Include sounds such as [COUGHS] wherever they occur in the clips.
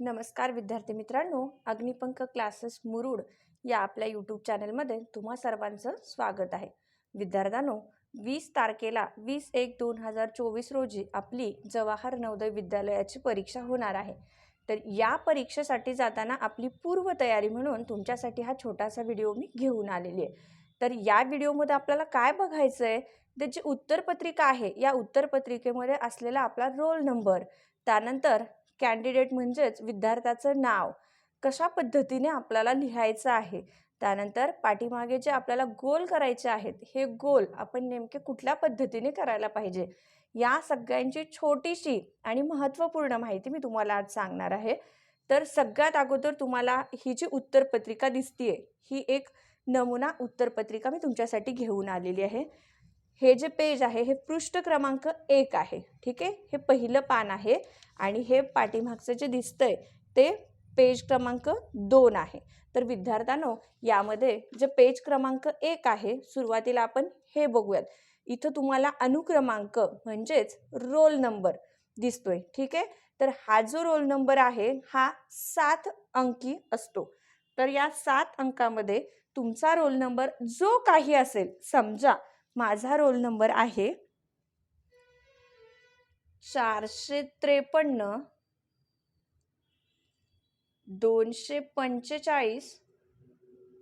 नमस्कार विद्यार्थी मित्रांनो अग्निपंख क्लासेस मुरुड या आपल्या यूट्यूब चॅनलमध्ये तुम्हा सर्वांचं स्वागत आहे. विद्यार्थ्यांनो वीस तारखेला वीस एक दोन हजार चोवीस रोजी आपली जवाहर नवोदय विद्यालयाची परीक्षा होणार आहे. तर या परीक्षेसाठी जाताना आपली पूर्वतयारी म्हणून तुमच्यासाठी हा छोटासा व्हिडिओ मी घेऊन आलेली आहे. तर या व्हिडिओमध्ये आपल्याला काय बघायचं आहे त्याची उत्तरपत्रिका आहे. या उत्तरपत्रिकेमध्ये असलेला आपला रोल नंबर त्यानंतर कॅन्डिडेट म्हणजेच विद्यार्थ्याचं नाव. कशा पद्धतीने आपल्याला लिहायचं आहे? त्यानंतर पाठीमागे जे आपल्याला गोल करायचे आहेत हे गोल आपण नेमके कुठल्या पद्धतीने करायला पाहिजे? या सगळ्यांची छोटीशी आणि महत्त्वपूर्ण माहिती मी तुम्हाला आज सांगणार आहे. तर सगळ्यात अगोदर तुम्हाला ही जी उत्तरपत्रिका दिसतीये ही एक नमुना उत्तरपत्रिका मी तुमच्यासाठी घेऊन आलेली आहे. हे जे पेज आहे हे पृष्ठ क्रमांक एक आहे ठीक आहे? हे पहिलं पान आहे आणि हे पाठीमागचं जे दिसतंय ते पेज क्रमांक दोन आहे. तर विद्यार्थ्यांनो यामध्ये जे पेज क्रमांक एक आहे सुरुवातीला आपण हे बघूयात. इथं तुम्हाला अनुक्रमांक म्हणजेच रोल नंबर दिसतोय ठीक आहे? तर हा जो रोल नंबर आहे हा सात अंकी असतो. तर या सात अंकामध्ये तुमचा रोल नंबर जो काही असेल समजा माझा रोल नंबर आहे चारशे त्रेपन्न दोनशे पंचेचाळीस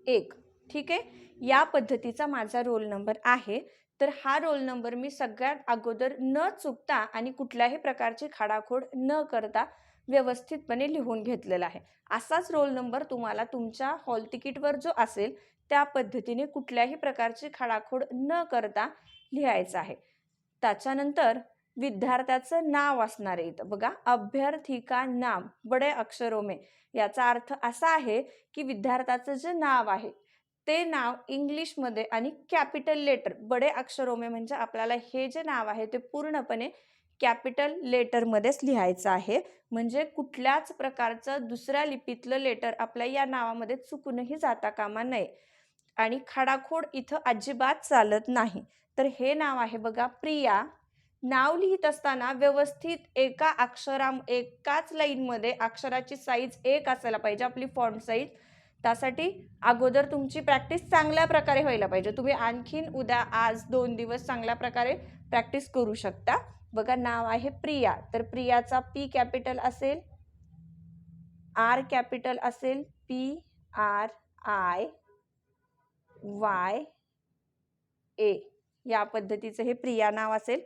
एक. ठीक आहे? या पद्धतीचा माझा रोल नंबर आहे. तर हा रोल नंबर मी सगळ्यात अगोदर न चुकता आणि कुठल्याही प्रकारची खाडाखोड न करता व्यवस्थितपणे लिहून घेतलेला आहे. असाच रोल नंबर तुम्हाला तुमच्या हॉल तिकीटवर जो असेल त्या पद्धतीने कुठल्याही प्रकारची खाडाखोड न करता लिहायचं आहे. त्याच्यानंतर विद्यार्थ्याचं नाव असणार आहे इथं. बघा अभ्यर्थिका नाम बडे अक्षरोमे. में याचा अर्थ असा आहे की विद्यार्थ्याचं जे नाव आहे ते नाव इंग्लिशमध्ये आणि कॅपिटल लेटर बडे अक्षरोमे म्हणजे आपल्याला हे जे नाव आहे ते पूर्णपणे कॅपिटल लेटरमध्येच लिहायचं आहे. म्हणजे कुठल्याच प्रकारचं दुसऱ्या लिपीतलं लेटर आपल्या या नावामध्ये चुकूनही जाता कामा नये. आणि खडाखोड इथं अजिबात चालत नाही. तर हे नाव आहे बघा प्रिया. नाव लिहित असताना व्यवस्थित एका अक्षरा एकाच लाईनमध्ये अक्षराची साईज एक असायला पाहिजे आपली फॉन्ट साईज त्यासाठी अगोदर तुमची प्रॅक्टिस चांगल्या प्रकारे व्हायला पाहिजे. तुम्ही आणखीन उद्या आज दोन दिवस चांगल्या प्रकारे प्रॅक्टिस करू शकता. बघा नाव आहे प्रिया. तर प्रियाचा पी कॅपिटल असेल आर कॅपिटल असेल P R I Y A या पद्धतीचं हे प्रिया नाव असेल.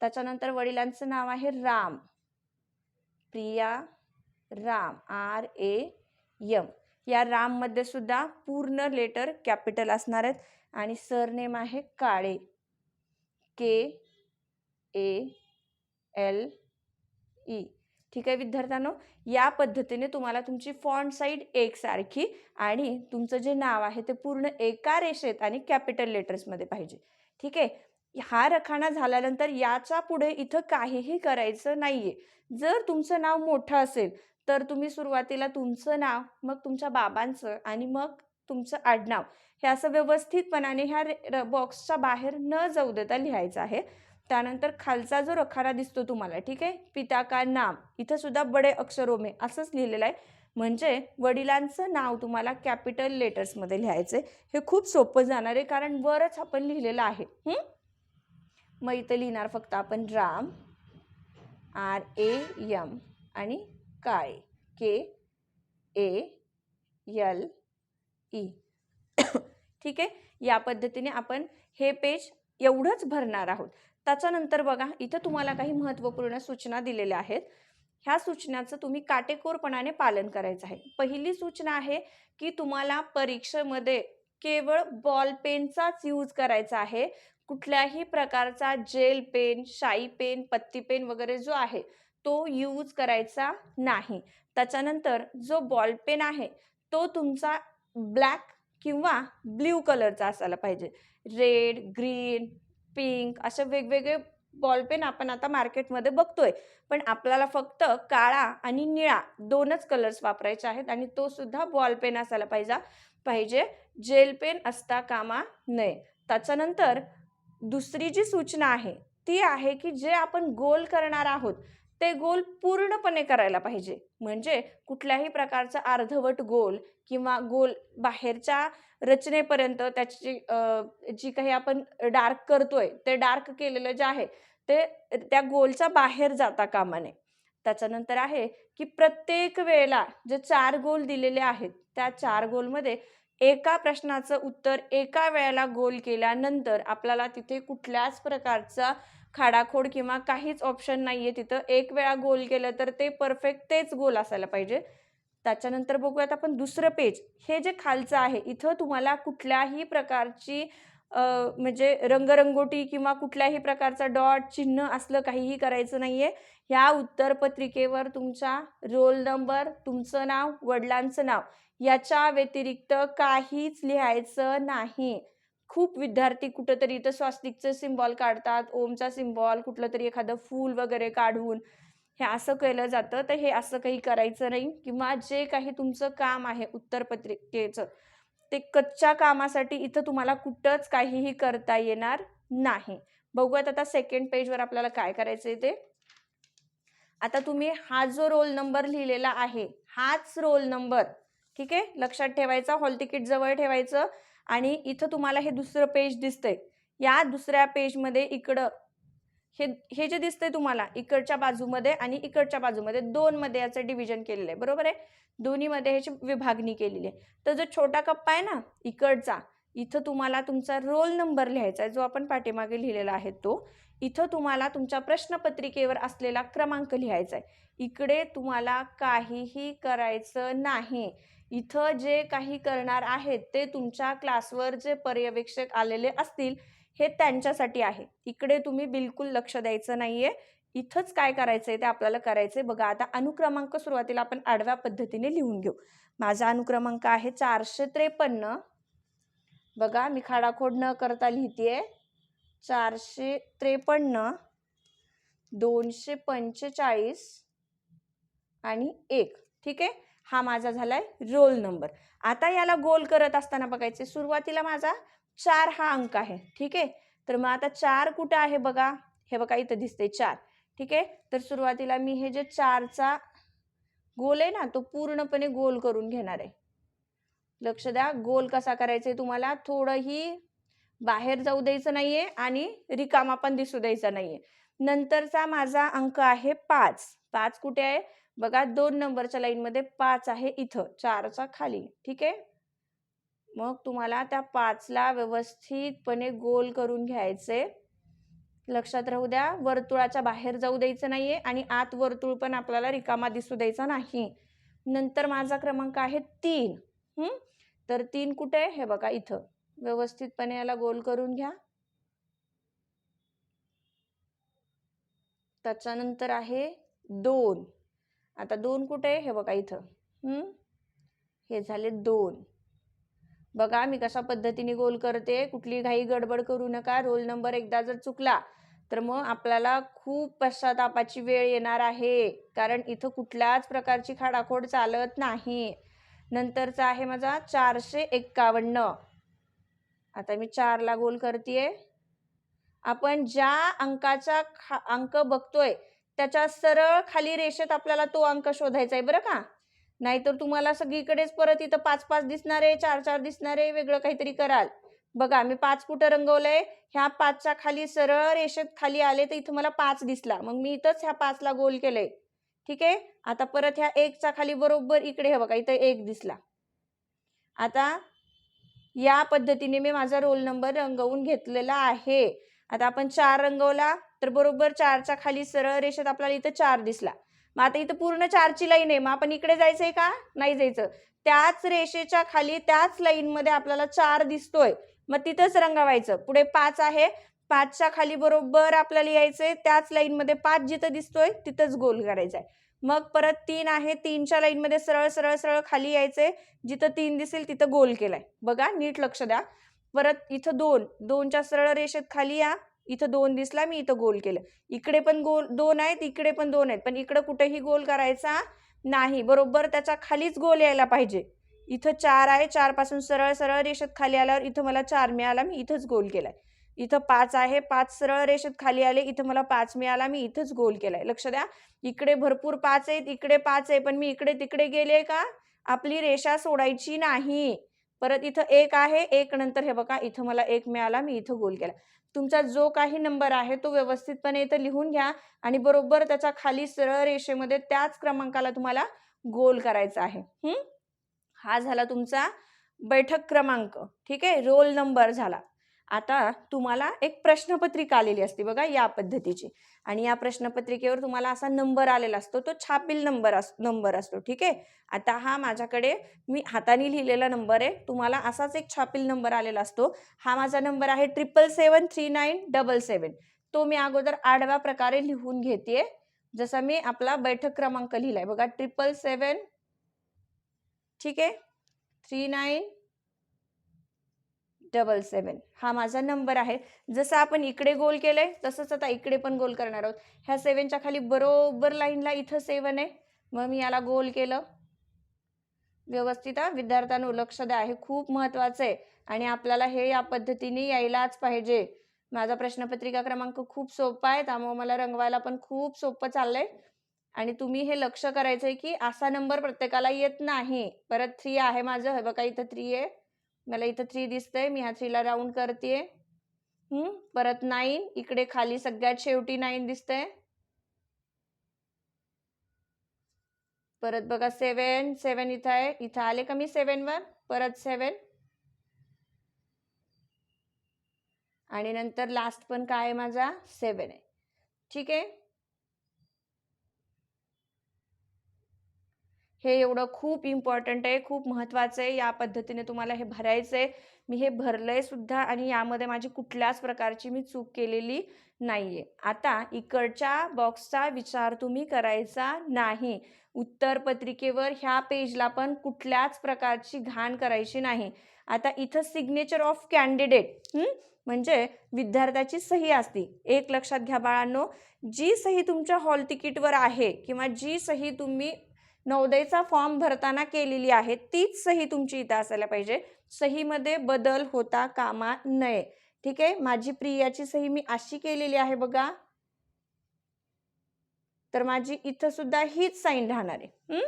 त्याच्यानंतर वडिलांचं नाव आहे Ram. Priya Ram R A M. या राममध्ये सुद्धा पूर्ण लेटर कॅपिटल असणार आहेत. आणि सरनेम आहे काळे. के ए एल ई ठीक आहे विद्यार्थ्यांनो? या पद्धतीने तुम्हाला तुमची फॉन्ट साईड एकसारखी आणि तुमचं जे नाव आहे ते पूर्ण एका रेषेत आणि कॅपिटल लेटर्समध्ये पाहिजे. ठीक आहे? हा रखाना झाल्यानंतर याच्यापुढे इथं काहीही करायचं नाहीये. जर तुमचं नाव मोठं असेल तर तुम्ही सुरुवातीला तुमचं नाव मग तुमच्या बाबांचं आणि मग तुमचं आडनाव हे असं व्यवस्थितपणाने ह्या बॉक्सच्या बाहेर न जाऊ देता लिहायचं आहे. त्यानंतर खालचा जो रखाना दिसतो तुम्हाला ठीक आहे? पिता का नाम? इथं सुद्धा बडे अक्षरो में असंच लिहिलेलं आहे. म्हणजे वडिलांचं नाव तुम्हाला कॅपिटल लेटर्समध्ये लिहायचं आहे हे खूप सोपं जाणार आहे कारण वरच आपण लिहिलेलं आहे. मग इथं लिहिणार फक्त आपण राम आर ए यम आणि काळे के ए यल ई. [COUGHS] ठीक आहे? या पद्धतीने आपण हे पेज एवढंच भरणार आहोत. त्याच्यानंतर बघा इथं तुम्हाला काही महत्त्वपूर्ण सूचना दिलेल्या आहेत. ह्या सूचनाचं तुम्ही काटेकोरपणाने पालन करायचं आहे. पहिली सूचना आहे की तुम्हाला परीक्षेमध्ये केवळ बॉल पेनचाच यूज करायचा आहे. कुठल्याही प्रकारचा जेल पेन शाई पेन पत्ती पेन वगैरे जो आहे तो यूज करायचा नाही. त्याच्यानंतर जो बॉल पेन आहे तो तुमचा ब्लॅक किंवा ब्ल्यू कलरचा असायला पाहिजे. रेड ग्रीन पिंक असे वेगवेगळे बॉलपेन आपण आता मार्केटमध्ये बघतोय. पण आपल्याला फक्त काळा आणि निळा दोनच कलर्स वापरायचे आहेत आणि तो सुद्धा बॉल पेन असायला पाहिजे पाहिजे. जेल पेन असता कामा नये. त्याच्यानंतर दुसरी जी सूचना आहे ती आहे की जे आपण गोल करणार आहोत ते गोल पूर्णपणे करायला पाहिजे. म्हणजे कुठल्याही प्रकारचा अर्धवट गोल किंवा गोल बाहेरच्या रचनेपर्यंत त्याची जी काही आपण डार्क करतोय ते डार्क केलेलं जे आहे ते त्या गोलच्या बाहेर जाता कामा नये. त्याच्यानंतर आहे की प्रत्येक वेळेला जे चार गोल दिलेले आहेत त्या चार गोलमध्ये एका प्रश्नाचं उत्तर एका वेळेला गोल केल्यानंतर आपल्याला तिथे कुठल्याच प्रकारचा खाडाखोड किंवा काहीच ऑप्शन नाहीये तिथं. एक वेळा गोल केलं तर ते परफेक्ट तेच गोल असायला पाहिजे. त्याच्यानंतर बघूयात आपण दुसरं पेज हे जे खालचं आहे इथं तुम्हाला कुठल्याही प्रकारची म्हणजे रंगरंगोटी किंवा कुठल्याही प्रकारचा डॉट चिन्ह असलं काहीही करायचं नाही आहे ह्या उत्तरपत्रिकेवर तुमचा रोल नंबर तुमचं नाव वडिलांचं नाव याच्या व्यतिरिक्त काहीच लिहायचं नाही. खूप विद्यार्थी कुठंतरी इथं स्वास्तिकचं सिम्बॉल काढतात ओमचा सिम्बॉल कुठलं तरी एखादं फूल वगैरे काढून. हे असं केलं जातं तर हे असं काही करायचं नाही. किंवा जे काही तुमचं काम आहे उत्तरपत्रिकेचं ते कच्च्या कामासाठी इथं तुम्हाला कुठंच काहीही करता येणार नाही. बघूयात आता सेकंड पेजवर आपल्याला काय करायचं ते. आता तुम्ही हा जो रोल नंबर लिहिलेला आहे हाच रोल नंबर ठीक आहे? लक्षात ठेवायचा हॉल तिकीट जवळ ठेवायचं. आणि इथं तुम्हाला हे दुसरं पेज दिसतंय. या दुसऱ्या पेजमध्ये इकडं हे हे जे दिसतंय तुम्हाला इकडच्या बाजूमध्ये आणि इकडच्या बाजूमध्ये दोन मध्ये याचं डिव्हिजन केलेलं आहे. बरोबर आहे? दोन्हीमध्ये ह्याची विभागणी केलेली आहे. तर जो छोटा कप्पा आहे ना इकडचा इथं तुम्हाला तुमचा रोल नंबर लिहायचा आहे जो आपण पाठीमागे लिहिलेला आहे तो. इथं तुम्हाला तुमच्या प्रश्नपत्रिकेवर असलेला क्रमांक लिहायचा आहे. इकडे तुम्हाला काहीही करायचं नाही. इथं जे काही करणार आहेत ते तुमच्या क्लासवर जे पर्यवेक्षक आलेले असतील हे त्यांच्यासाठी आहे. इकडे तुम्ही बिलकुल लक्ष द्यायचं नाहीये. इथंच काय करायचंय ते आपल्याला करायचंय. बघा आता अनुक्रमांक सुरुवातीला आपण आडव्या पद्धतीने लिहून घेऊ. माझा अनुक्रमांक आहे चारशे त्रेपन्न. बघा मी खाडाखोड न करता लिहितेय. चारशे त्रेपन्न दोनशे पंचेचाळीस आणि एक. ठीक आहे? हा माझा झालाय रोल नंबर आता याला गोल करत असताना बघायचे सुरुवातीला माझा चार हा अंक आहे. ठीक आहे? तर मग आता चार कुठं आहे बघा? हे बघा इथं दिसते चार. ठीक आहे? तर सुरुवातीला मी हे जे चारचा गोल आहे ना तो पूर्णपणे गोल करून घेणार आहे. लक्ष द्या गोल कसा करायचा आहे तुम्हाला? थोडंही बाहेर जाऊ द्यायचं नाहीये आणि रिकामा पण दिसू द्यायचा नाहीये. नंतरचा माझा अंक आहे पाच. पाच कुठे आहे? बघा दोन नंबरच्या लाईनमध्ये पाच आहे इथं चारचा खाली ठीक आहे? मग तुम्हाला त्या पाचला व्यवस्थितपणे गोल करून घ्यायचे. लक्षात राहू द्या वर्तुळाच्या बाहेर जाऊ द्यायचं नाहीये आणि आत वर्तुळ पण आपल्याला रिकामा दिसू द्यायचा नाही. नंतर माझा क्रमांक आहे तीन. हम्म तर तीन कुठे? आहे हे बघा इथं. व्यवस्थितपणे याला गोल करून घ्या. त्याच्यानंतर आहे दोन. आता दोन कुठे आहे? हे बघा इथं. हे झाले दोन. बघा मी कशा पद्धतीने गोल करते? कुठली घाई गडबड करू नका. रोल नंबर एकदा जर चुकला तर मग आपल्याला खूप पश्चातापाची वेळ येणार आहे. कारण इथं कुठल्याच प्रकारची खाडाखोड चालत नाही. नंतरचा आहे माझा चारशे एक्कावन्न. आता मी चारला गोल करते आपण ज्या अंकाचा खा अंक बघतोय त्याच्या सरळ खाली रेषेत आपल्याला तो अंक शोधायचा आहे बरं का? नाहीतर तुम्हाला सगळीकडेच परत इथं पाच पाच दिसणारे चार चार दिसणारे वेगळं काहीतरी कराल. बघा मी पाच कुठं रंगवलंय. ह्या पाचच्या खाली सरळ रेषेत खाली आले तर इथं मला पाच दिसला. मग मी इथंच ह्या पाचला गोल केलंय. ठीक आहे? आता परत ह्या एकच्या खाली बरोबर इकडे हे बघा इथं एक दिसला. आता या पद्धतीने मी माझा रोल नंबर रंगवून घेतलेला आहे. आता आपण चार रंगवला. तर बरोबर चारच्या खाली सरळ रेषेत आपल्याला इथं चार दिसला. मग आता इथं पूर्ण चारची लाईन आहे. मग आपण इकडे जायचंय का? नाही जायचं. त्याच रेषेच्या खाली त्याच लाईनमध्ये आपल्याला चार दिसतोय. मग तिथंच रंगवायचं. पुढे पाच आहे. पाचच्या खाली बरोबर आपल्याला यायचंय. त्याच लाईनमध्ये पाच जिथं दिसतोय तिथंच गोल करायचा आहे मग परत तीन आहे. तीनच्या लाईनमध्ये सरळ सरळ सरळ खाली यायचंय. जिथं तीन दिसेल तिथं गोल केलाय. बघा नीट लक्ष द्या. परत इथं दोन. दोनच्या सरळ रेषेत खाली या. इथं दोन दिसला मी इथं गोल केलं. इकडे पण गोल दोन आहेत इकडे पण दोन आहेत. पण इकडं कुठेही गोल करायचा नाही. बरोबर? त्याच्या खालीच गोल यायला पाहिजे. इथं चार आहे. चारपासून सरळ सरळ रेषेत खाली आल्यावर इथं मला चार मिळाला मी इथंच गोल केलाय. इथं पाच आहे. पाच सरळ रेषेत खाली आले इथं मला पाच मिळाला मी इथंच गोल केलाय. लक्ष द्या. इकडे भरपूर पाच आहेत इकडे पाच आहे. पण मी इकडे तिकडे गेले का? आपली रेषा सोडायची नाही. परत इथं एक आहे एक नंतर हे बघा इथं मला एक मिळाला मी इथं गोल केला. तुमचा जो काही नंबर आहे तो व्यवस्थितपणे इथं लिहून घ्या आणि बरोबर त्याच्याखाली सरळ रेषेमध्ये त्याच क्रमांकाला तुम्हाला गोल करायचा आहे. हम्म? हा झाला तुमचा बैठक क्रमांक. ठीक आहे? रोल नंबर झाला. आता तुम्हाला एक प्रश्नपत्रिका आलेली असते बघा या पद्धतीची. आणि या प्रश्नपत्रिकेवर तुम्हाला असा नंबर आलेला असतो तो छापील नंबर अस नंबर असतो ठीक आहे? आता हा माझ्याकडे मी हाताने लिहिलेला नंबर आहे तुम्हाला असाच एक छापील नंबर आलेला असतो. हा माझा नंबर आहे triple seven three nine double seven तो मी अगोदर आडव्या प्रकारे लिहून घेते जसा मी आपला बैठक क्रमांक लिहिलाय बघा ट्रिपल सेवन ठीक आहे? थ्री नाईन डबल सेवन हा माझा नंबर आहे. जसं आपण इकडे गोल केलं आहे तसंच आता इकडे पण गोल करणार आहोत. ह्या सेवनच्या खाली बरोबर लाईनला इथं सेवन आहे. मग मी याला गोल केलं. व्यवस्थित हा. विद्यार्थ्यांनो लक्ष द्या. हे खूप महत्वाचं आहे. आणि आपल्याला हे या पद्धतीने यायलाच पाहिजे. माझा प्रश्नपत्रिका क्रमांक खूप सोपा आहे. त्यामुळे मला रंगवायला पण खूप सोपं चाललंय. आणि तुम्ही हे लक्ष करायचंय की असा नंबर प्रत्येकाला येत नाही. परत थ्री आहे माझं. हे बघा इथं थ्री आहे. मला इथं थ्री दिसतंय मी ह्या थ्रीला राऊंड करते परत नाईन इकडे खाली सगळ्यात शेवटी नाईन दिसतंय. परत बघा सेवन सेवन इथं आहे इथं आले का मी सेवन वर? परत सेवन आणि नंतर लास्ट पण काय आहे माझा? सेवन आहे. ठीक आहे? हे एवढं खूप इम्पॉर्टंट आहे खूप महत्त्वाचं आहे. या पद्धतीने तुम्हाला हे भरायचं आहे मी हे भरलंय सुद्धा आणि यामध्ये माझी कुठल्याच प्रकारची मी चूक केलेली नाही आहे आता इकडच्या बॉक्सचा विचार तुम्ही करायचा नाही. उत्तर पत्रिकेवर ह्या पेजला पण कुठल्याच प्रकारची घाण करायची नाही. आता इथं सिग्नेचर ऑफ कॅन्डिडेट म्हणजे विद्यार्थ्याची सही असती. एक लक्षात घ्या बाळांनो जी सही तुमच्या हॉल तिकीटवर आहे किंवा जी सही तुम्ही नवोदयचा फॉर्म भरताना केलेली आहे तीच सही तुमची इथं असायला पाहिजे. सहीमध्ये बदल होता कामा नये. ठीक आहे? माझी प्रियाची सही मी अशी केलेली आहे बघा. तर माझी इथं सुद्धा हीच साईन राहणार आहे.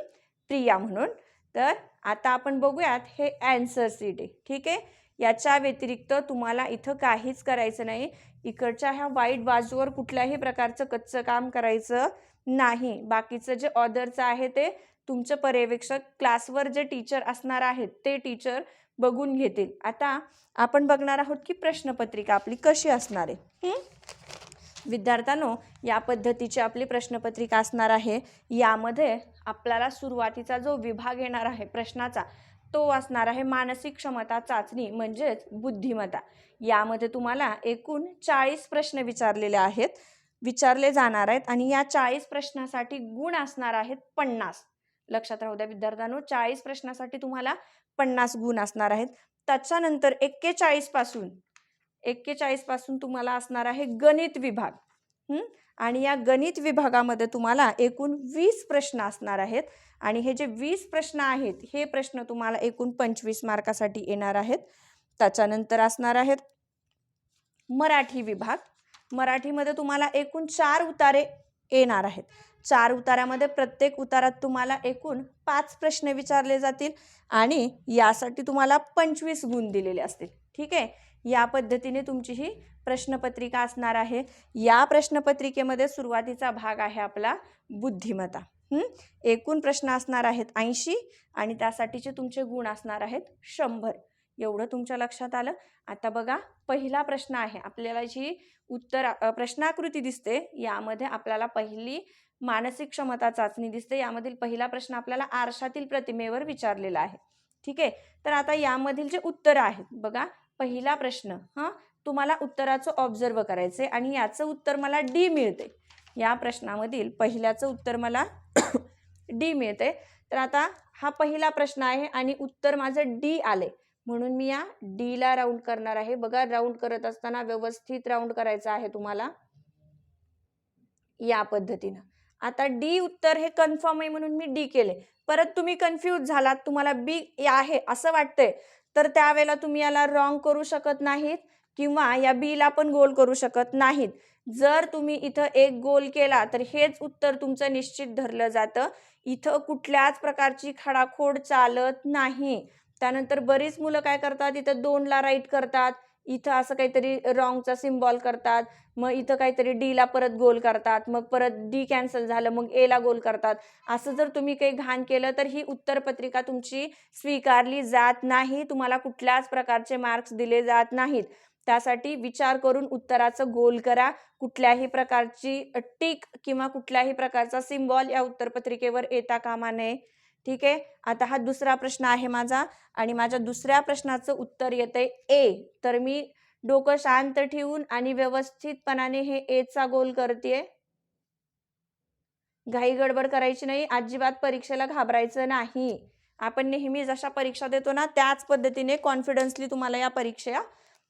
प्रिया म्हणून. तर आता आपण बघूयात हे अँसर सीट आहे ठीक आहे? याच्या व्यतिरिक्त तुम्हाला इथं काहीच करायचं नाही. इकडच्या ह्या वाईट बाजूवर कुठल्याही प्रकारचं कच्चं काम करायचं नाही. बाकीचं जे ऑर्डरचं आहे ते तुमचं पर्यवेक्षक क्लासवर जे टीचर असणार आहेत ते टीचर बघून घेतील. आता आपण बघणार आहोत की प्रश्नपत्रिका आपली कशी असणार आहे. विद्यार्थ्यांनो या पद्धतीची आपली प्रश्नपत्रिका असणार आहे. यामध्ये आपल्याला सुरुवातीचा जो विभाग येणार आहे प्रश्नाचा तो असणार आहे मानसिक क्षमता चाचणी म्हणजेच बुद्धिमत्ता. यामध्ये तुम्हाला एकूण चाळीस प्रश्न विचारलेले आहेत विचारले जाणार आहेत आणि या चाळीस प्रश्नासाठी गुण असणार आहेत पन्नास. लक्षात राहू द्या विद्यार्थ्यांनो चाळीस प्रश्नासाठी तुम्हाला पन्नास गुण असणार आहेत. त्याच्यानंतर एक्केचाळीसपासून एक्केचाळीसपासून तुम्हाला असणार आहे गणित विभाग. आणि या गणित विभागामध्ये तुम्हाला एकूण वीस प्रश्न असणार आहेत. आणि हे जे वीस प्रश्न आहेत हे प्रश्न तुम्हाला एकूण पंचवीस मार्कासाठी येणार आहेत. त्याच्यानंतर असणार आहेत मराठी विभाग. मराठीमध्ये तुम्हाला एकूण चार उतारे येणार आहेत. चार उतारामध्ये प्रत्येक उतारात तुम्हाला एकूण पाच प्रश्न विचारले जातील आणि यासाठी तुम्हाला पंचवीस गुण दिलेले असतील. ठीक आहे? या पद्धतीने तुमची ही प्रश्नपत्रिका असणार आहे. या प्रश्नपत्रिकेमध्ये सुरुवातीचा भाग आहे आपला बुद्धिमत्ता. एकूण प्रश्न असणार आहेत ऐंशी आणि त्यासाठीचे तुमचे गुण असणार आहेत शंभर. एवढं तुमच्या लक्षात आलं? आता बघा पहिला प्रश्न आहे. आपल्याला जी उत्तर प्रश्नाकृती दिसते यामध्ये आपल्याला पहिली मानसिक क्षमता चाचणी दिसते. यामधील पहिला प्रश्न आपल्याला आरशातील प्रतिमेवर विचारलेला आहे. ठीक आहे? तर आता यामधील जे उत्तर आहेत बघा. पहिला प्रश्न हा? तुम्हाला उत्तराचं ऑब्झर्व करायचं आहे आणि याचं उत्तर मला डी मिळते या प्रश्नामधील पहिल्याचं उत्तर मला [COUGHS] डी मिळते तर आता हा पहिला प्रश्न आहे आणि उत्तर माझं डी आले म्हणून मी या डीला राऊंड करणार आहे. बघा राऊंड करत असताना व्यवस्थित राऊंड करायचं आहे तुम्हाला. या पद्धतीनं. आता डी उत्तर हे कन्फर्म आहे म्हणून मी डी केले. परत तुम्ही कन्फ्यूज झालात तुम्हाला बी आहे असं वाटतंय. तर त्यावेळेला तुम्ही याला रॉंग करू शकत नाहीत किंवा या बीला पण गोल करू शकत नाहीत. जर तुम्ही इथं एक गोल केला तर हेच उत्तर तुमचं निश्चित धरलं जातं. इथं कुठल्याच प्रकारची खडाखोड चालत नाही. त्यानंतर बरीच मुलं काय करतात? इथं दोनला राईट करतात. इथं असं काहीतरी रॉंगचा सिम्बॉल करतात मग इथं काहीतरी डीला परत गोल करतात मग परत डी कॅन्सल झालं मग एला गोल करतात. असं जर तुम्ही काही घाण केलं तर ही उत्तरपत्रिका तुमची स्वीकारली जात नाही. तुम्हाला कुठल्याच प्रकारचे मार्क्स दिले जात नाहीत. त्यासाठी विचार करून उत्तराचं गोल करा. कुठल्याही प्रकारची टिक किंवा कुठल्याही प्रकारचा सिम्बॉल या उत्तरपत्रिकेवर येता कामा नये. ठीक आहे? आता हा दुसरा प्रश्न आहे माझा आणि माझ्या दुसऱ्या प्रश्नाचं उत्तर येतंय ए तर मी डोकं शांत ठेवून आणि व्यवस्थितपणाने हे एचा गोल करते घाई गडबड करायची नाही अजिबात परीक्षेला घाबरायचं नाही. आपण नेहमी जशा परीक्षा देतो ना त्याच पद्धतीने कॉन्फिडन्सली तुम्हाला या परीक्षा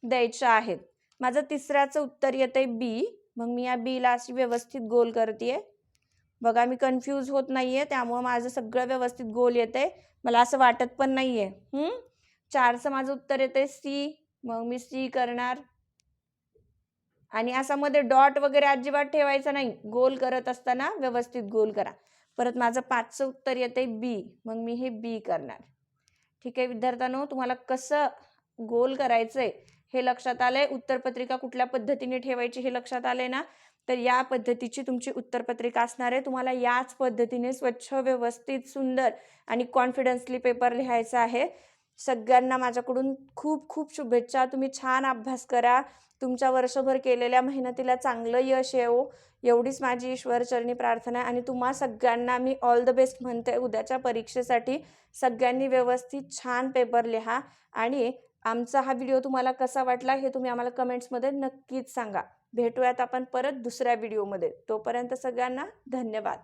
द्यायच्या आहेत. माझं तिसऱ्याचं उत्तर येतंय बी मग मी या बीला अशी व्यवस्थित गोल करते बघा मी कन्फ्यूज होत नाही आहे त्यामुळं माझं सगळं व्यवस्थित गोल येतंय. मला असं वाटत पण नाही आहे चारचं माझं उत्तर येतंय सी मग मी सी करणार. आणि असा मध्ये डॉट वगैरे अजिबात ठेवायचा नाही. गोल करत असताना व्यवस्थित गोल करा. परत माझं पाचचं उत्तर येतंय बी मग मी हे बी करणार. ठीक आहे विद्यार्थ्यांनो तुम्हाला कसं गोल करायचंय हे लक्षात आलंय. उत्तरपत्रिका कुठल्या पद्धतीने ठेवायची हे लक्षात आलंय ना? तर या पद्धतीची तुमची उत्तरपत्रिका असणार आहे. तुम्हाला याच पद्धतीने स्वच्छ व्यवस्थित सुंदर आणि कॉन्फिडन्सली पेपर लिहायचा आहे. सगळ्यांना माझ्याकडून खूप खूप शुभेच्छा. तुम्ही छान अभ्यास करा. तुमच्या वर्षभर केलेल्या मेहनतीला चांगलं यश येवो. एवढीच माझी ईश्वरचरणी प्रार्थना आहे आणि तुम्हा सगळ्यांना मी ऑल द बेस्ट म्हणते. उद्याच्या परीक्षेसाठी सगळ्यांनी व्यवस्थित छान पेपर लिहा आणि आमचा हा व्हिडिओ तुम्हाला कसा वाटला हे तुम्ही आम्हाला कमेंट्समध्ये नक्कीच सांगा. भेटूयात आपण परत दुसऱ्या व्हिडिओमध्ये तोपर्यंत सगळ्यांना धन्यवाद.